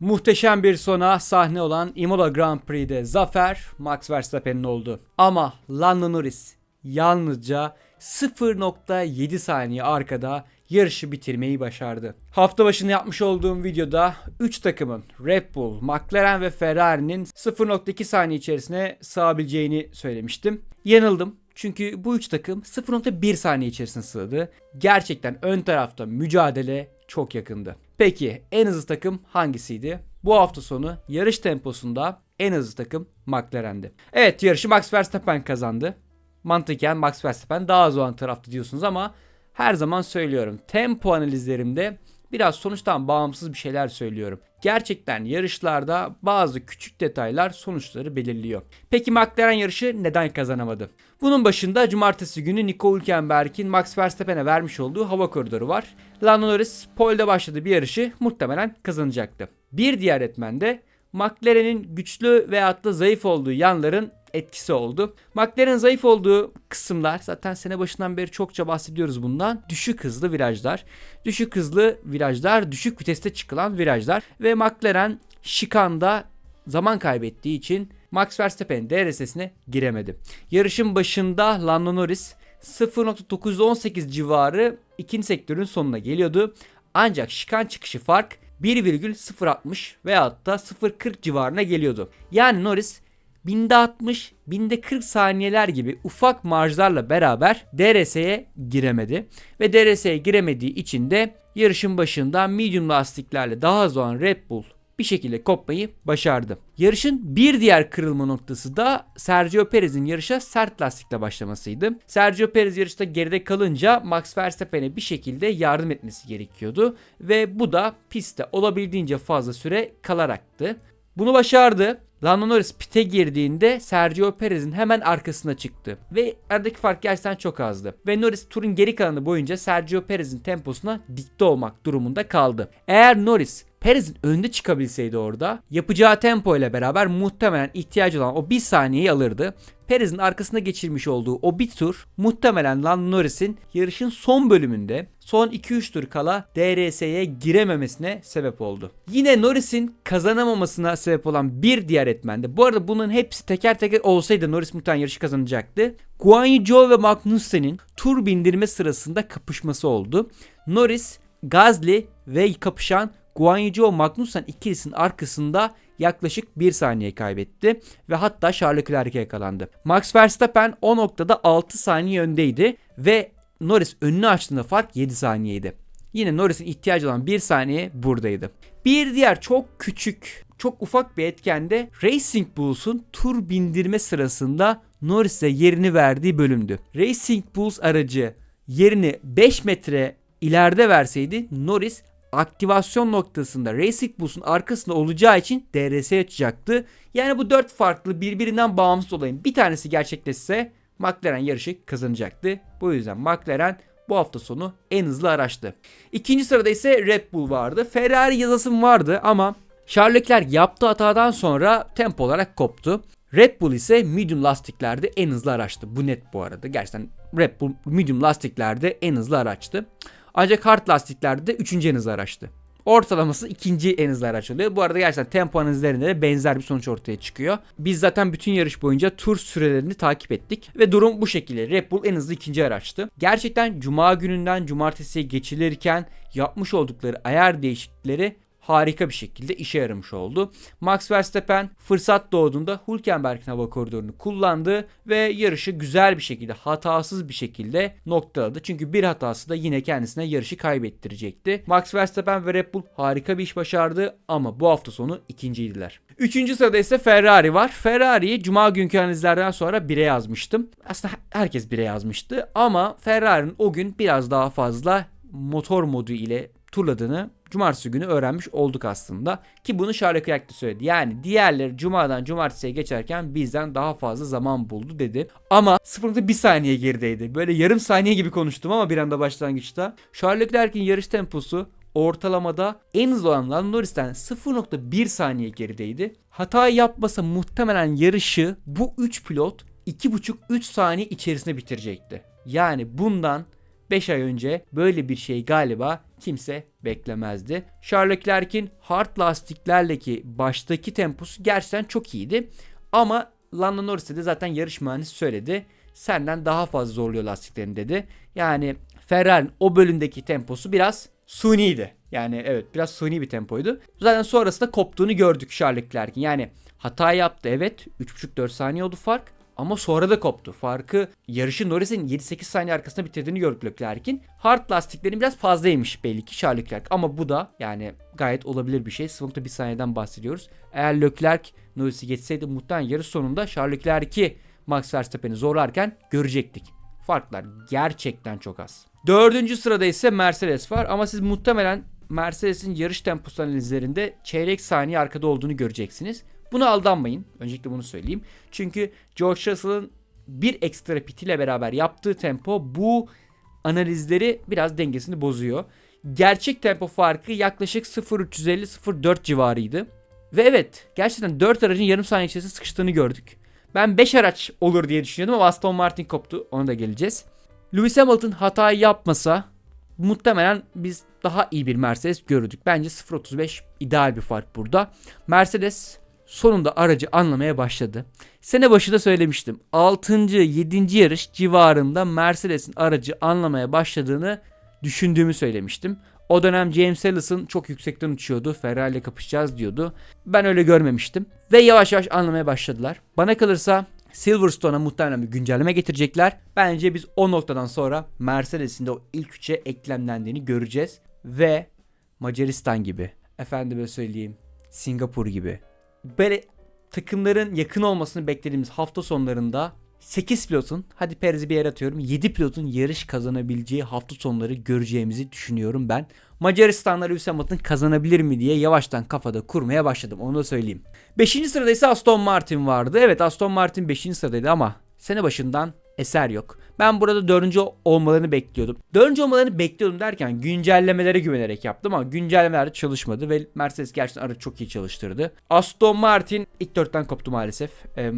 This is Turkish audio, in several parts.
Muhteşem bir sona sahne olan Imola Grand Prix'de zafer Max Verstappen'in oldu. Ama Lando Norris yalnızca 0.7 saniye arkada yarışı bitirmeyi başardı. Hafta başında yapmış olduğum videoda 3 takımın Red Bull, McLaren ve Ferrari'nin 0.2 saniye içerisine sığabileceğini söylemiştim. Yanıldım. Çünkü bu üç takım 0.1 saniye içerisine sığdı. Gerçekten ön tarafta mücadele çok yakındı. Peki en hızlı takım hangisiydi? Bu hafta sonu yarış temposunda en hızlı takım McLaren'di. Evet yarışı Max Verstappen kazandı. Mantıken Max Verstappen daha hızlı olan tarafta diyorsunuz ama her zaman söylüyorum. Tempo analizlerimde biraz sonuçtan bağımsız bir şeyler söylüyorum. Gerçekten yarışlarda bazı küçük detaylar sonuçları belirliyor. Peki McLaren yarışı neden kazanamadı? Bunun başında cumartesi günü Nico Hülkenberg'in Max Verstappen'e vermiş olduğu hava koridoru var. Lando Norris pole'de başladığı bir yarışı muhtemelen kazanacaktı. Bir diğer etmen de McLaren'in güçlü veyahut da zayıf olduğu yanların etkisi oldu. McLaren'in zayıf olduğu kısımlar zaten sene başından beri çokça bahsediyoruz bundan. Düşük hızlı virajlar. Düşük hızlı virajlar, düşük viteste çıkılan virajlar ve McLaren şikanda zaman kaybettiği için Max Verstappen DRS'sine giremedi. Yarışın başında Lando Norris 0.918 civarı ikinci sektörün sonuna geliyordu. Ancak şikan çıkışı fark 1,060 veyahut da 0.40 civarına geliyordu. Yani Norris binde 60, binde 40 saniyeler gibi ufak marjlarla beraber DRS'ye giremedi. Ve DRS'ye giremediği için de yarışın başında medium lastiklerle daha hızlı olan Red Bull bir şekilde kopmayı başardı. Yarışın bir diğer kırılma noktası da Sergio Perez'in yarışa sert lastikle başlamasıydı. Sergio Perez yarışta geride kalınca Max Verstappen'e bir şekilde yardım etmesi gerekiyordu ve bu da pistte olabildiğince fazla süre kalaraktı. Bunu başardı. Lando Norris pite girdiğinde Sergio Perez'in hemen arkasına çıktı. Ve aradaki fark gerçekten çok azdı. Ve Norris turun geri kalanı boyunca Sergio Perez'in temposuna dikte olmak durumunda kaldı. Eğer Norris Perez'in önünde çıkabilseydi orada yapacağı tempo ile beraber muhtemelen ihtiyacı olan o bir saniyeyi alırdı. Perez'in arkasında geçirmiş olduğu o bir tur muhtemelen Lando Norris'in yarışın son bölümünde son 2-3 tur kala DRS'ye girememesine sebep oldu. Yine Norris'in kazanamamasına sebep olan bir diğer etmen de bu arada bunun hepsi teker teker olsaydı Norris muhtemelen yarışı kazanacaktı. Guan Yu Zhou ve Magnussen'in tur bindirme sırasında kapışması oldu. Norris, Gasly ve kapışan Guan Yu Zhou Magnussen ikilisinin arkasında yaklaşık 1 saniye kaybetti ve hatta Charles Leclerc'e yakalandı. Max Verstappen o noktada 6 saniye öndeydi ve Norris önünü açtığında fark 7 saniyeydi. Yine Norris'in ihtiyacı olan 1 saniye buradaydı. Bir diğer çok küçük, çok ufak bir etken de Racing Bulls'un tur bindirme sırasında Norris'e yerini verdiği bölümdü. Racing Bulls aracı yerini 5 metre ileride verseydi Norris aktivasyon noktasında Racing Bulls'un arkasında olacağı için DRS açacaktı. Yani bu dört farklı birbirinden bağımsız olayın bir tanesi gerçekleşse McLaren yarışı kazanacaktı. Bu yüzden McLaren bu hafta sonu en hızlı araçtı. İkinci sırada ise Red Bull vardı. Ferrari yazasım vardı ama Charles Leclerc yaptığı hatadan sonra tempo olarak koptu. Red Bull ise medium lastiklerde en hızlı araçtı. Bu net bu arada. Gerçekten Red Bull medium lastiklerde en hızlı araçtı. Ancak hard lastiklerde de 3. en hızlı araçtı. Ortalaması ikinci en hızlı araç oluyor. Bu arada gerçekten tempo analizlerinde de benzer bir sonuç ortaya çıkıyor. Biz zaten bütün yarış boyunca tur sürelerini takip ettik. Ve durum bu şekilde. Red Bull en hızlı ikinci araçtı. Gerçekten cuma gününden cumartesiye geçilirken yapmış oldukları ayar değişiklikleri harika bir şekilde işe yaramış oldu. Max Verstappen fırsat doğduğunda Hülkenberg'in hava koridorunu kullandı ve yarışı güzel bir şekilde hatasız bir şekilde noktaladı. Çünkü bir hatası da yine kendisine yarışı kaybettirecekti. Max Verstappen ve Red Bull harika bir iş başardı ama bu hafta sonu ikinciydiler. Üçüncü sırada ise Ferrari var. Ferrari'yi cuma günkü analizlerden sonra 1'e yazmıştım. Aslında herkes 1'e yazmıştı ama Ferrari'nin o gün biraz daha fazla motor modu ile turladığını cumartesi günü öğrenmiş olduk aslında. Ki bunu Charles Leclerc de söyledi. Yani diğerleri cumadan cumartesiye geçerken bizden daha fazla zaman buldu dedi. Ama 0.1 saniye gerideydi. Böyle yarım saniye gibi konuştum ama bir anda başlangıçta. Charles Leclerc'in yarış temposu ortalamada en hızlı olan Lando Norris'ten 0.1 saniye gerideydi. Hata yapmasa muhtemelen yarışı bu 3 pilot 2.5-3 saniye içerisinde bitirecekti. Yani bundan 5 ay önce böyle bir şey galiba kimse beklemezdi. Charles Leclerc'in hard lastiklerleki baştaki temposu gerçekten çok iyiydi. Ama Lando Norris'e de zaten yarış mühendisi söyledi. Senden daha fazla zorluyor lastiklerini dedi. Yani Ferrari'nin o bölümdeki temposu biraz suniydi. Yani evet biraz suni bir tempoydu. Zaten sonrasında koptuğunu gördük Charles Leclerc'in. Yani hata yaptı evet. 3.5-4 saniye oldu fark. Ama sonra da koptu. Farkı yarışın Norris'in 7-8 saniye arkasında bitirdiğini gördük Leclerc'in. Hard lastiklerin biraz fazlaymış belli ki Charles Leclerc. Ama bu da yani gayet olabilir bir şey. 0.1 saniyeden bahsediyoruz. Eğer Leclerc Norris'i geçseydi muhtemelen yarış sonunda Charles Leclerc'i Max Verstappen'i zorlarken görecektik. Farklar gerçekten çok az. Dördüncü sırada ise Mercedes var ama siz muhtemelen Mercedes'in yarış temposu analizlerinde çeyrek saniye arkada olduğunu göreceksiniz. Buna aldanmayın. Öncelikle bunu söyleyeyim. Çünkü George Russell'ın bir ekstra pitiyle beraber yaptığı tempo bu analizleri biraz dengesini bozuyor. Gerçek tempo farkı yaklaşık 0.350-0.4 civarıydı. Ve evet gerçekten 4 aracın yarım saniye içerisinde sıkıştığını gördük. Ben 5 araç olur diye düşünüyordum ama Aston Martin koptu. Ona da geleceğiz. Lewis Hamilton hatayı yapmasa muhtemelen biz daha iyi bir Mercedes görürdük. Bence 0.35 ideal bir fark burada. Mercedes sonunda aracı anlamaya başladı. Sene başı da söylemiştim. 6. 7. yarış civarında Mercedes'in aracı anlamaya başladığını düşündüğümü söylemiştim. O dönem James Ellison çok yüksekten uçuyordu. Ferrari ile kapışacağız diyordu. Ben öyle görmemiştim. Ve yavaş yavaş anlamaya başladılar. Bana kalırsa Silverstone'a muhtemelen bir güncelleme getirecekler. Bence biz o noktadan sonra Mercedes'in de o ilk üçe eklemlendiğini göreceğiz. Ve Macaristan gibi, efendime söyleyeyim Singapur gibi böyle takımların yakın olmasını beklediğimiz hafta sonlarında 8 pilotun hadi Perez'i bir yere atıyorum 7 pilotun yarış kazanabileceği hafta sonları göreceğimizi düşünüyorum ben. Macaristan'da Lewis Hamilton kazanabilir mi diye yavaştan kafada kurmaya başladım onu da söyleyeyim. 5. sırada ise Aston Martin vardı. Evet Aston Martin 5. sıradaydı ama sene başından eser yok. Ben burada dördüncü olmalarını bekliyordum. Dördüncü olmalarını bekliyordum derken güncellemelere güvenerek yaptım ama güncellemeler çalışmadı ve Mercedes gerçekten aracı çok iyi çalıştırdı. Aston Martin ilk dörtten koptu maalesef. Ee,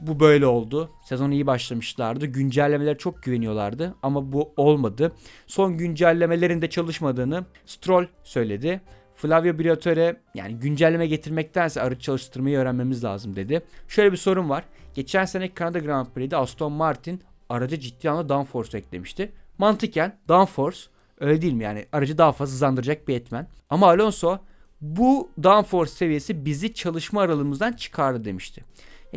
bu böyle oldu. Sezon iyi başlamışlardı. Güncellemeler çok güveniyorlardı ama bu olmadı. Son güncellemelerin de çalışmadığını Stroll söyledi. Flavio Briatore yani güncelleme getirmektense aracı çalıştırmayı öğrenmemiz lazım dedi. Şöyle bir sorun var. Geçen sene Kanada Grand Prix'de Aston Martin araca ciddi anlamda downforce eklemişti. Mantıken downforce öyle değil mi yani aracı daha fazla hızlandıracak bir etmen. Ama Alonso bu downforce seviyesi bizi çalışma aralığımızdan çıkardı demişti.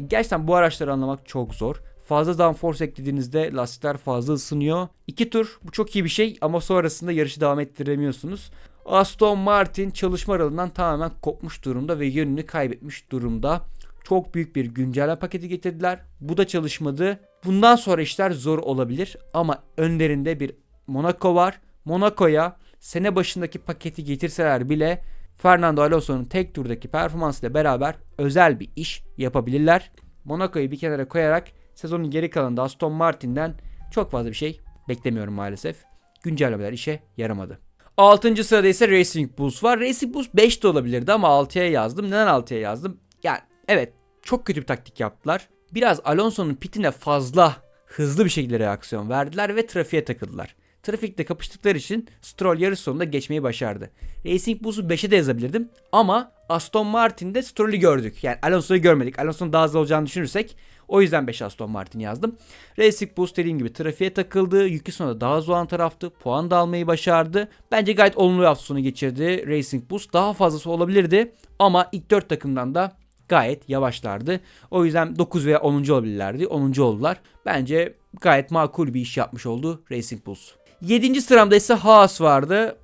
Gerçekten bu araçları anlamak çok zor. Fazla downforce eklediğinizde lastikler fazla ısınıyor. İki tur bu çok iyi bir şey ama sonrasında yarışı devam ettiremiyorsunuz. Aston Martin çalışma aralığından tamamen kopmuş durumda ve yönünü kaybetmiş durumda. Çok büyük bir güncelleme paketi getirdiler. Bu da çalışmadı. Bundan sonra işler zor olabilir ama önlerinde bir Monaco var. Monaco'ya sene başındaki paketi getirseler bile Fernando Alonso'nun tek turdaki performansıyla beraber özel bir iş yapabilirler. Monaco'yu bir kenara koyarak sezonun geri kalanında Aston Martin'den çok fazla bir şey beklemiyorum maalesef. Güncellemeler işe yaramadı. 6. sırada ise Racing Bulls var. Racing Bulls 5 de olabilirdi ama 6'ya yazdım. Neden 6'ya yazdım? Yani evet çok kötü bir taktik yaptılar. Biraz Alonso'nun pitine fazla hızlı bir şekilde reaksiyon verdiler ve trafiğe takıldılar. Trafikte kapıştıkları için Stroll yarış sonunda geçmeyi başardı. Racing Bulls'u 5'e de yazabilirdim ama Aston Martin'de Stroll'ü gördük. Yani Alonso'yu görmedik. Alonso'nun daha hızlı olacağını düşünürsek o yüzden 5 Aston Martin yazdım. Racing Bulls dediğim gibi trafiğe takıldı. Yükü sonunda daha hızlı olan taraftı. Puan da almayı başardı. Bence gayet olumlu hafta sonu geçirdi Racing Bulls. Daha fazlası olabilirdi ama ilk 4 takımdan da gayet yavaşlardı. O yüzden 9 veya 10. olabilirlerdi. 10. oldular. Bence gayet makul bir iş yapmış oldu Racing Bulls. 7. sıramda ise Haas vardı.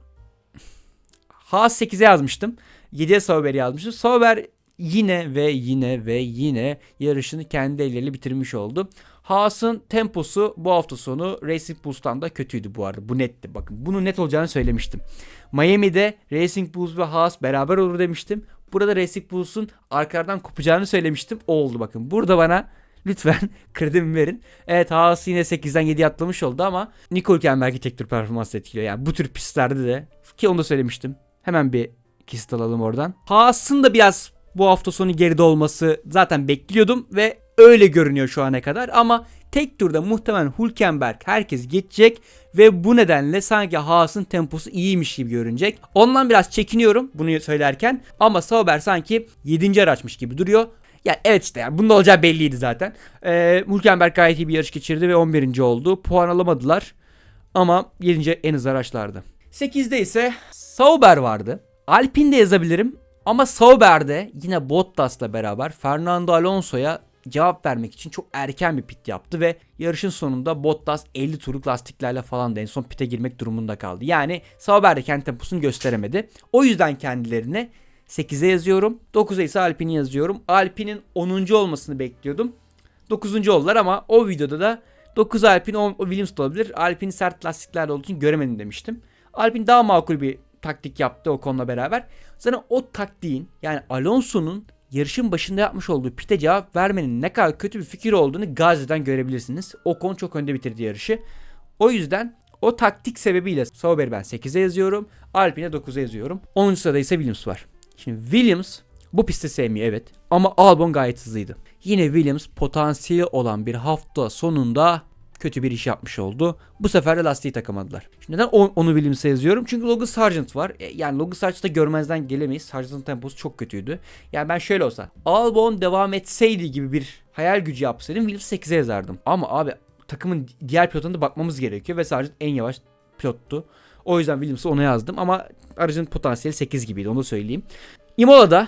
Haas 8'e yazmıştım. 7'ye Sauber yazmıştım. Sauber yine ve yine ve yine yarışını kendi elleriyle bitirmiş oldu. Haas'ın temposu bu hafta sonu Racing Bulls'tan da kötüydü bu arada. Bu netti. Bakın bunu net olacağını söylemiştim. Miami'de Racing Bulls ve Haas beraber olur demiştim. Burada Racing Bulls'un arkadan kopacağını söylemiştim. O oldu bakın. Burada bana lütfen kredimi verin. Evet Haas yine 8'den 7'ye atlamış oldu ama Nico Hülkenberg'i tek tur performans etkiliyor. Yani bu tür pistlerde de ki onu da söylemiştim. Hemen bir kesit alalım oradan. Haas'ın da biraz bu hafta sonu geride olması zaten bekliyordum ve öyle görünüyor şu ana kadar ama tek turda muhtemelen Hülkenberg herkes geçecek ve bu nedenle sanki Haas'ın temposu iyiymiş gibi görünecek. Ondan biraz çekiniyorum bunu söylerken ama Sauber sanki 7. araçmış gibi duruyor. Ya evet işte yani bunun olacağı belliydi zaten. Ee, Hülkenberg gayet iyi bir yarış geçirdi ve 11. oldu. Puan alamadılar ama 7. en hızlı araçlardı. 8'de ise Sauber vardı. Alpine de yazabilirim ama Sauber'de yine Bottas'la beraber Fernando Alonso'ya cevap vermek için çok erken bir pit yaptı ve yarışın sonunda Bottas 50 turluk lastiklerle falan da en son pite girmek durumunda kaldı. Yani Sauber'de kendi temposunu gösteremedi. O yüzden kendilerine 8'e yazıyorum. 9'a ise Alpine'i yazıyorum. Alpine'in 10. olmasını bekliyordum. 9. oldular ama o videoda da 9 Alpine 10 Williams olabilir. Alpine sert lastiklerle olduğu için göremedim demiştim. Alpine daha makul bir taktik yaptı o konuda beraber. Zaten o taktiğin yani Alonso'nun yarışın başında yapmış olduğu pite cevap vermenin ne kadar kötü bir fikir olduğunu Gazi'den görebilirsiniz. Ocon çok önde bitirdi yarışı. O yüzden o taktik sebebiyle Sauber'i ben 8'e yazıyorum. Alpine'e 9'a yazıyorum. 10. sırada ise Williams var. Şimdi Williams bu pisti sevmiyor evet. Ama Albon gayet hızlıydı. Yine Williams potansiyeli olan bir hafta sonunda kötü bir iş yapmış oldu. Bu sefer de lastiği takamadılar. Şimdi neden on- onu Williams'a yazıyorum? Çünkü Logan Sargent var. E, Yani Logan Sargent'ı görmezden gelemeyiz. Sargent'ın temposu çok kötüydü. Yani ben şöyle olsa Albon devam etseydi gibi bir hayal gücü yapsaydım Williams 8'e yazardım. Ama abi takımın diğer pilotuna da bakmamız gerekiyor ve Sargent en yavaş pilottu. O yüzden Williams'ı ona yazdım ama aracın potansiyeli 8 gibiydi onu da söyleyeyim. Imola'da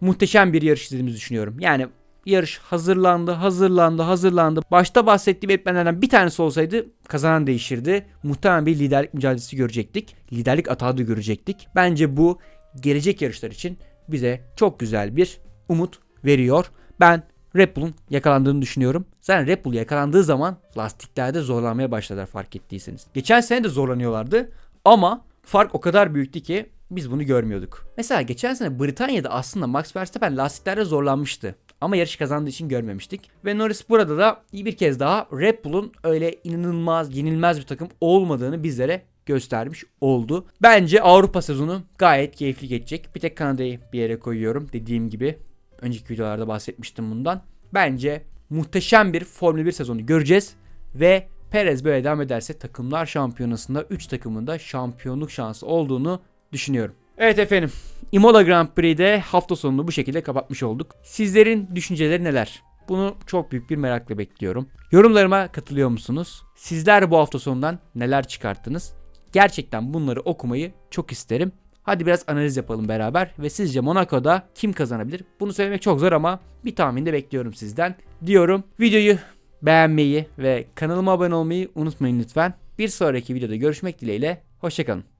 muhteşem bir yarış izlediğimizi düşünüyorum. Yani yarış hazırlandı, hazırlandı, hazırlandı. Başta bahsettiğim etmenlerden bir tanesi olsaydı kazanan değişirdi. Muhtemelen bir liderlik mücadelesi görecektik. Liderlik atağı da görecektik. Bence bu gelecek yarışlar için bize çok güzel bir umut veriyor. Ben Red Bull'un yakalandığını düşünüyorum. Zaten Red Bull yakalandığı zaman lastiklerde zorlanmaya başladılar fark ettiyseniz. Geçen sene de zorlanıyorlardı ama fark o kadar büyüktü ki biz bunu görmüyorduk. Mesela geçen sene Britanya'da aslında Max Verstappen lastiklerde zorlanmıştı. Ama yarış kazandığı için görmemiştik. Ve Norris burada da bir kez daha Red Bull'un öyle inanılmaz, yenilmez bir takım olmadığını bizlere göstermiş oldu. Bence Avrupa sezonu gayet keyifli geçecek. Bir tek Kanada'yı bir yere koyuyorum. Dediğim gibi önceki videolarda bahsetmiştim bundan. Bence muhteşem bir Formula 1 sezonu göreceğiz ve Perez böyle devam ederse takımlar şampiyonasında 3 takımın da şampiyonluk şansı olduğunu düşünüyorum. Evet efendim. Imola Grand Prix'de hafta sonunu bu şekilde kapatmış olduk. Sizlerin düşünceleri neler? Bunu çok büyük bir merakla bekliyorum. Yorumlarıma katılıyor musunuz? Sizler bu hafta sonundan neler çıkarttınız? Gerçekten bunları okumayı çok isterim. Hadi biraz analiz yapalım beraber ve sizce Monaco'da kim kazanabilir? Bunu söylemek çok zor ama bir tahmin de bekliyorum sizden diyorum. Videoyu beğenmeyi ve kanalıma abone olmayı unutmayın lütfen. Bir sonraki videoda görüşmek dileğiyle. Hoşçakalın.